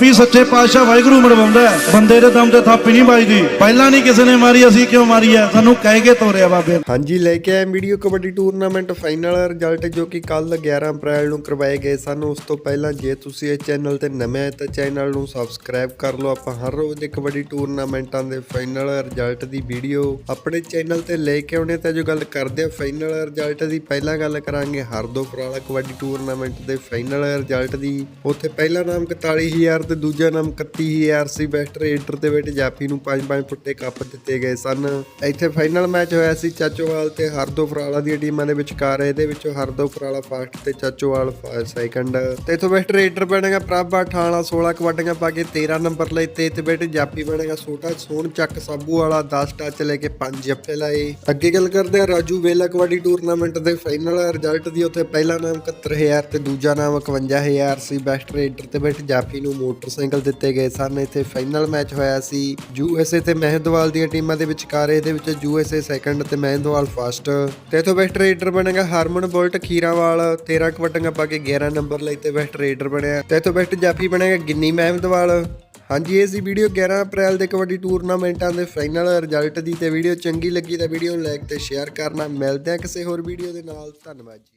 ਵੀ ਸੱਚੇ ਪਾਤਸ਼ਾਹ ਵਾਹਿਗੁਰੂ ਮਰਵਾਉਂਦਾ ਬੰਦੇ ਦੇ ਦਮ ਤੇ ਥਾਪੀ ਨਹੀਂ ਵੱਜਦੀ। ਪਹਿਲਾਂ ਨਹੀਂ ਕਿਸੇ ਨੇ ਮਾਰੀ, ਅਸੀਂ ਕਿਉਂ ਮਾਰੀ ਹੈ? ਸਾਨੂੰ ਕਹਿ ਕੇ ਤੋਰਿਆ ਬਾਬੇ। ਹਾਂਜੀ, ਲੈ ਕੇ ਆਏ video kabaddi tournament final result ਜੋ ਕਿ ਕੱਲ 11 ਅਪ੍ਰੈਲ ਨੂੰ ਕਰਵਾਏ ਗਏ ਸਨ। ਉਸ ਤੋਂ ਪਹਿਲਾਂ ਜੇ ਤੁਸੀਂ ਇਸ ਚੈਨਲ ਤੇ ਨਵੇਂ ਹੈ ਤਾਂ ਚੈਨਲ ਨੂੰ ਸਬਸਕ੍ਰਾਈਬ ਕਰ ਲਓ। ਆਪਾਂ ਹਰ ਰੋਜ਼ ਦੇ ਕਬੱਡੀ ਟੂਰਨਾਮੈਂਟਾਂ ਦੇ ਫਾਈਨਲ ਰਿਜ਼ਲਟ ਦੀ ਵੀਡੀਓ ਆਪਣੇ ਚੈਨਲ ਤੇ ਲੈ ਕੇ ਆਉਣੇ ਤਾਂ ਜੋ ਗੱਲ ਕਰਦੇ ਆ ਫਾਈਨਲ ਰਿਜ਼ਲਟ ਦੀ ਪਹਿਲਾਂ ਗੱਲ ਕਰਾਂਗੇ। ਹਰਦੋ ਹਰਦੋਪੁਰਾਲਾ ਕਬੱਡੀ ਟੂਰਨਾਮੈਂਟ ਦੇ ਫਾਈਨਲ ਰਿਜ਼ਲਟ ਦੀ। ਉੱਥੇ ਪਹਿਲਾ ਨਾਮ 41000 ਤੇ ਦੂਜਾ ਨਾਮ 31000 ਸੀ ਬੈਸਟ ਰੇਡਰ ਦੇ ਵਿੱਚ ਜਾਫੀ ਨੂੰ 5-5 ਫੁੱਟੇ ਕੱਪ ਦਿੱਤੇ ਗਏ ਸਨ। ਇੱਥੇ ਫਾਈਨਲ ਮੈਚ ਹੋਇਆ ਸੀ ਚਾਚੋਵਾਲ ਤੇ ਹਰਦੋ ਫਰਾਲਾ ਦੀਆਂ ਟੀਮਾਂ ਦੇ ਵਿਚਕਾਰ। ਇਹਦੇ ਵਿੱਚੋਂ ਹਰਦੋਪੁਰਾਲਾ ਫਸਟ ਤੇ ਚਾਚੋਵਾਲ ਸੈਕੰਡ ਤੇ ਇਥੋਂ ਬੈਸਟ ਰੇਡਰ ਬਣੇਗਾ ਪ੍ਰਭਾ ਠਾਣਾ 16 ਕਬੱਡੀਆਂ ਪਾ ਕੇ 13 ਨੰਬਰ ਲਈ ਤੇ ਤੇ ਬੈਠ ਜਾਫੀ ਬਣੇਗਾ ਛੋਟਾ ਸੋਨ ਚੱਕ ਸਾਬੂ ਵਾਲਾ 10 ਟੱਚ ਲੈ ਕੇ 5 ਜੱਫੇ ਲਾਏ। ਅੱਗੇ ਗੱਲ ਕਰਦੇ ਆ ਰਾਜੂ ਵੇਲਾ ਕਬੱਡੀ ਟੂਰਨਾਮੈਂਟ ਦੇ ਫਾਈਨਲ ਰਿਜ਼ਲਟ ਦੀ। ਉੱਥੇ ਪਹਿਲਾ ਨਾਮ 71000 ਤੇ ਦੂਜਾ ਨਾਮ 51000 ਸੀ। ਬੈਸਟ ਰੇਡਰ ਤੇ ਬੈਠ ਜਾਫੀ ਨੂੰ ਮੋਟ ਮੋਟਰਸਾਈਕਲ ਦਿੱਤੇ ਗਏ ਸਨ। ਇੱਥੇ ਫਾਈਨਲ ਮੈਚ ਹੋਇਆ ਸੀ। ਯੂਐਸਏ ਤੇ ਮਹਿੰਦਵਾਲ ਦੀਆਂ ਟੀਮਾਂ ਦੇ ਵਿਚਕਾਰ ਇਹਦੇ ਵਿੱਚ ਯੂਐਸਏ ਸੈਕੰਡ ਤੇ ਮਹਿੰਦਵਾਲ ਫਸਟ ਤੇ ਇਥੋਂ ਬੈਸਟ ਰੇਡਰ ਬਣੇਗਾ ਹਰਮਨ ਬੁਲਟ ਖੀਰਾਵਾਲ। 13 ਕਬੱਡੀਆਂ ਪਾ ਕੇ 11 ਨੰਬਰ ਲਈ ਤੇ ਬੈਸਟ ਰੇਡਰ ਬਣਿਆ। ਤੇ ਇਥੋਂ ਬੈਸਟ ਜਾਫੀ ਬਣੇਗਾ ਗਿੰਨੀ ਮਹਿਮਦਵਾਲ ਹਾਂਜੀ, ਇਹ ਸੀ ਵੀਡੀਓ 11 ਅਪ੍ਰੈਲ ਦੇ ਕਬੱਡੀ ਟੂਰਨਾਮੈਂਟਾਂ ਦੇ ਫਾਈਨਲ ਰਿਜ਼ਲਟ ਦੀ। ਤੇ ਵੀਡੀਓ ਚੰਗੀ ਲੱਗੀ ਤਾਂ ਵੀਡੀਓ ਨੂੰ ਲਾਈਕ ਤੇ ਸ਼ੇਅਰ ਕਰਨਾ। ਮਿਲਦੇ ਆ ਕਿਸੇ ਹੋਰ ਵੀਡੀਓ ਦੇ ਨਾਲ। ਧੰਨਵਾਦ ਜੀ।